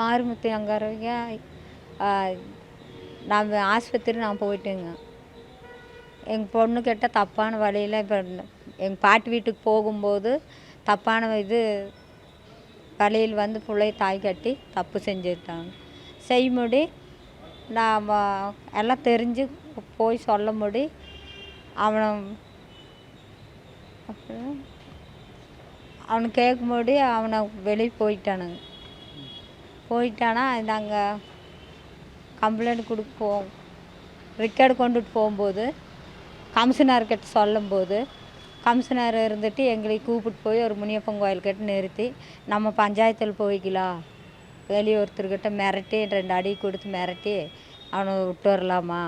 மாரிமுத்து அங்காரங்க நான் ஆஸ்பத்திரி நான் போயிட்டேங்க. எங்கள் பொண்ணுக்கிட்ட தப்பான வழியில் இப்போ எங்கள் பாட்டி வீட்டுக்கு போகும்போது தப்பான இது வழியில் வந்து பிள்ளைய தாய் கட்டி தப்பு செஞ்சுட்டாங்க. செய்யும்படி நாம் எல்லாம் தெரிஞ்சு போய் சொல்ல முடி. அவனை அப்புறம் அவனை கேட்கும்போது அவனை வெளியே போயிட்டானுங்க. போயிட்டானா நாங்கள் கம்ப்ளைண்ட் கொடுப்போம். ரெக்கார்டு கொண்டுட்டு போகும்போது கமிஷனர்கிட்ட சொல்லும்போது கமிஷனர் இருந்துட்டு எங்களை கூப்பிட்டு போய் ஒரு முனியப்பன் கோயில்கிட்ட நிறுத்தி நம்ம பஞ்சாயத்தில் போய்க்கலாம். வெளியொருத்தர்கிட்ட மிரட்டி ரெண்டு அடி கொடுத்து மிரட்டி அவனை விட்டு வரலாமா?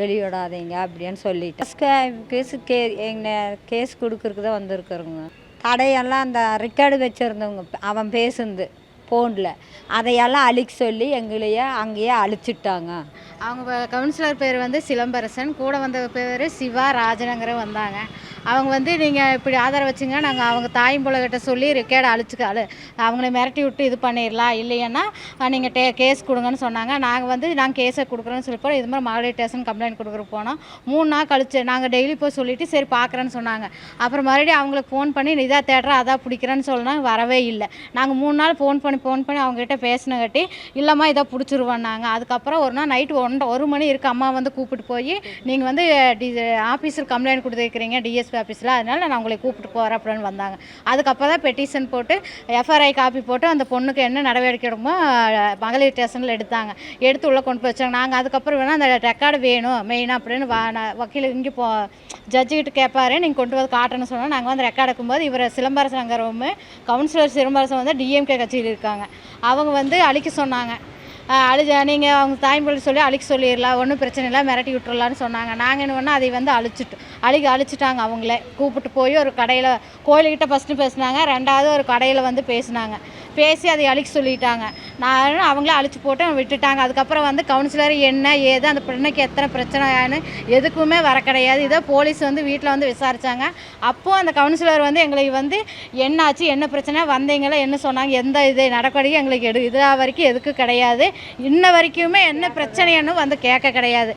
வெளியே விடாதீங்க அப்படின்னு சொல்லிட்டேன் கேஸு கே எங்கள் கேஸ் கொடுக்கறதுக்கு தான் வந்திருக்குறோங்க தடையெல்லாம் அந்த ரெக்கார்டு வச்சுருந்தவங்க அவன் பேசுனது. ஃபோனில் அதையெல்லாம் அழிக்க சொல்லி எங்களையே அங்கேயே அழிச்சிட்டாங்க. அவங்க கவுன்சிலர் பேர் வந்து சிலம்பரசன். கூட வந்த பேர் சிவா ராஜனங்கிற வந்தாங்க. அவங்க வந்து நீங்கள் இப்படி ஆதாரம் வச்சுங்க நாங்கள் அவங்க தாயம்புலகிட்ட சொல்லி ரெக்கார்டு அழிச்சுக்க அழு அவங்கள மிரட்டி விட்டு இது பண்ணிடலாம் இல்லைன்னா நீங்கள் டே கேஸ் கொடுங்கன்னு சொன்னாங்க. நாங்கள் வந்து நாங்கள் கேஸை கொடுக்குறோன்னு சொல்லி போகிறோம் இது மாதிரி மகளிர் ஸ்டேஷன் கம்ப்ளைண்ட் கொடுக்குற போனோம். மூணு நாள் கழிச்சு நாங்கள் டெய்லி போய் சொல்லிவிட்டு சரி பார்க்குறேன்னு சொன்னாங்க. அப்புறம் மறுபடியும் அவங்களுக்கு ஃபோன் பண்ணி இதாக தேடுறேன் அதான் பிடிக்கிறேன்னு சொன்னால் வரவே இல்லை. நாங்கள் மூணு நாள் ஃபோன் பண்ணி ஃபோன் பண்ணி அவங்ககிட்ட பேசினங்காட்டி இல்லைம்மா இதை பிடிச்சிருவோன்னாங்க அதுக்கப்புறம் ஒரு நாள் நைட்டு ஒன் ஒரு மணி இருக்குது அம்மா வந்து கூப்பிட்டு போய் நீங்கள் வந்து டி ஆஃபீஸில் கம்ப்ளைண்ட் கொடுத்துருக்கிறீங்க டிஎஸ்பி ஆஃபீஸில் அதனால நான் உங்களை கூப்பிட்டு போகிறேன் அப்படின்னு வந்தாங்க. அதுக்கப்புறம் தான் பெட்டிஷன் போட்டு எஃப்ஆர்ஐ காப்பி போட்டு அந்த பொண்ணுக்கு என்ன நடவடிக்கை எடுக்குமோ மகளிர் ஸ்டேஷனில் எடுத்தாங்க. எடுத்து உள்ளே கொண்டு போய் வச்சாங்க. நாங்கள் அதுக்கப்புறம் வேணால் அந்த ரெக்கார்டு வேணும் மெயினாக அப்படின்னு வா நான் வக்கீல் இங்கே போ ஜட்ஜுக்கிட்ட கேட்பாரு நீங்கள் கொண்டு வந்து காட்டணும்னு சொன்னால் நாங்கள் வந்து ரெக்கார்டு எடுக்கும்போது இவர் சிலம்பரசன் அங்கரவும் கவுன்சிலர் சிலம்பரசன் வந்து டிஎம்கே கட்சியில் இருக்காங்க. அவங்க வந்து அழிக்க சொன்னாங்க. அஹ் அழிச்ச நீங்கள் அவங்க தாய்மொழி சொல்லி அழிக்க சொல்லிடலாம் ஒன்றும் பிரச்சனை இல்லை மிரட்டி விட்டுறலான்னு சொன்னாங்க. நாங்கள் என்ன வேணால் அதை வந்து அழிச்சிட்டோம். அழிக்க அழிச்சிட்டாங்க அவங்களே. கூப்பிட்டு போய் ஒரு கடையில் கோயிலுக்கிட்ட ஃபஸ்ட்டு பேசுனாங்க ரெண்டாவது ஒரு கடையில் வந்து பேசுனாங்க. பேசி அதை அழிக்க சொல்லிட்டாங்க. நான் அவங்களே அழிச்சு போட்டு விட்டுட்டாங்க. அதுக்கப்புறம் வந்து கவுன்சிலர் என்ன ஏது அந்த பெண்ணுக்கு எத்தனை பிரச்சனைன்னு எதுக்குமே வர கிடையாது. இதை போலீஸ் வந்து வீட்டில் வந்து விசாரிச்சாங்க. அப்போது அந்த கவுன்சிலர் வந்து எங்களை வந்து என்னாச்சு? என்ன பிரச்சனை? வந்தீங்களா? என்ன சொன்னாங்க? எந்த இது? நடக்கடியும் எங்களுக்கு எடு இது வரைக்கும் எதுக்கு கிடையாது. இன்ன வரைக்குமே என்ன பிரச்சனைன்னு வந்து கேட்க கிடையாது.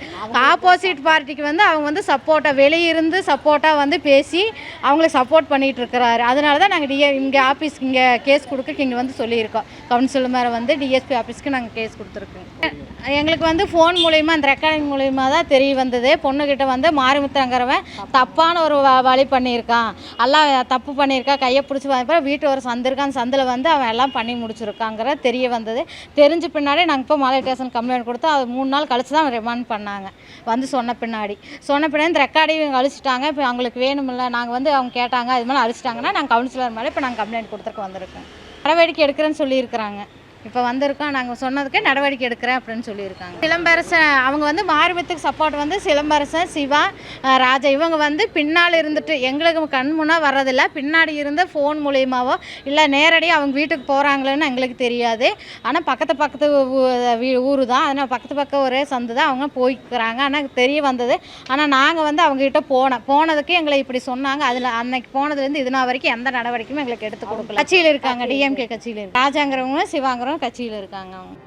ஆப்போசிட் பார்ட்டிக்கு வந்து அவங்க வந்து சப்போர்ட்டாக இருந்து சப்போர்ட்டாக வந்து பேசி அவங்களுக்கு சப்போர்ட் பண்ணிகிட்டு இருக்கிறாரு அதனால தான் நாங்கள் டிஏ இங்கே ஆஃபீஸ்க்கு இங்கே கேஸ் கொடுக்க இங்கே வந்து சொல்லியிருக்கோம். கவுன்சிலர் மேலே வந்து டிஎஸ்பி ஆஃபீஸ்க்கு நாங்கள் கேஸ் கொடுத்துருக்கோம். எங்களுக்கு வந்து ஃபோன் மூலயமா அந்த ரெக்கார்டிங் மூலயமா தான் தெரிய வந்தது. பொண்ணுக்கிட்ட வந்து மாரிமுத்தங்கிறவன் தப்பான ஒரு வ- வழி பண்ணியிருக்கான். எல்லாம் தப்பு பண்ணியிருக்கா கையை பிடிச்சி வந்தப்போ வீட்டு ஒரு சந்திருக்கான் அந்த சந்தில் வந்து அவன் எல்லாம் பண்ணி முடிச்சிருக்காங்கிற தெரிய வந்தது. தெரிஞ்ச பின்னாடி நாங்கள் இப்போ மாலை ஸ்டேஷன் கம்ப்ளைண்ட் கொடுத்து அது மூணு நாள் கழிச்சு தான் ரிமாண்ட் பண்ணாங்க. வந்து சொன்ன பின்னாடி. சொன்ன பின்னாடி இந்த ரெக்கார்டிங் அழிச்சிட்டாங்க. இப்போ அவங்களுக்கு வேணுமில்ல நாங்கள் வந்து அவங்க கேட்டாங்க அது மாதிரி அழிச்சிட்டாங்கன்னா நாங்கள் கவுன்சிலர் மேலே இப்போ நாங்கள் கம்ப்ளைண்ட் கொடுத்துருக்கு வந்திருக்கோம். நடவடிக்கை எடுக்கிறேன்னு சொல்லியிருக்கிறாங்க. இப்போ வந்திருக்கோம். நாங்கள் சொன்னதுக்கே நடவடிக்கை எடுக்கிறேன் அப்படின்னு சொல்லியிருக்காங்க. சிலம்பரசன் அவங்க வந்து மாரிமுத்துக்கு சப்போர்ட் வந்து சிலம்பரசன் சிவா ராஜா. இவங்க வந்து பின்னால் இருந்துட்டு எங்களுக்கு கண் முன்னா வர்றதில்ல. பின்னாடி இருந்து ஃபோன் மூலியமாவோ இல்லை நேரடியாக அவங்க வீட்டுக்கு போகிறாங்களேன்னு எங்களுக்கு தெரியாது. ஆனால் பக்கத்து பக்கத்து ஊர் தான் அதனால் பக்கத்து பக்கம் ஒரே சந்து தான் அவங்க போய்க்கிறாங்க. ஆனால் தெரிய வந்தது. ஆனால் நாங்கள் வந்து அவங்ககிட்ட போனோம். போனதுக்கு எங்களை இப்படி சொன்னாங்க. அதில் அன்னைக்கு போனதுலேருந்து இது வரைக்கும் எந்த நடவடிக்கையும் எங்களுக்கு எடுத்து கொடுக்கல. கட்சியில் இருக்காங்க. டிஎம்கே கட்சியில் இருக்காங்க ராஜாங்கிறவங்க சிவாங்கிறவங்க கட்சியில் இருக்காங்க அவங்க.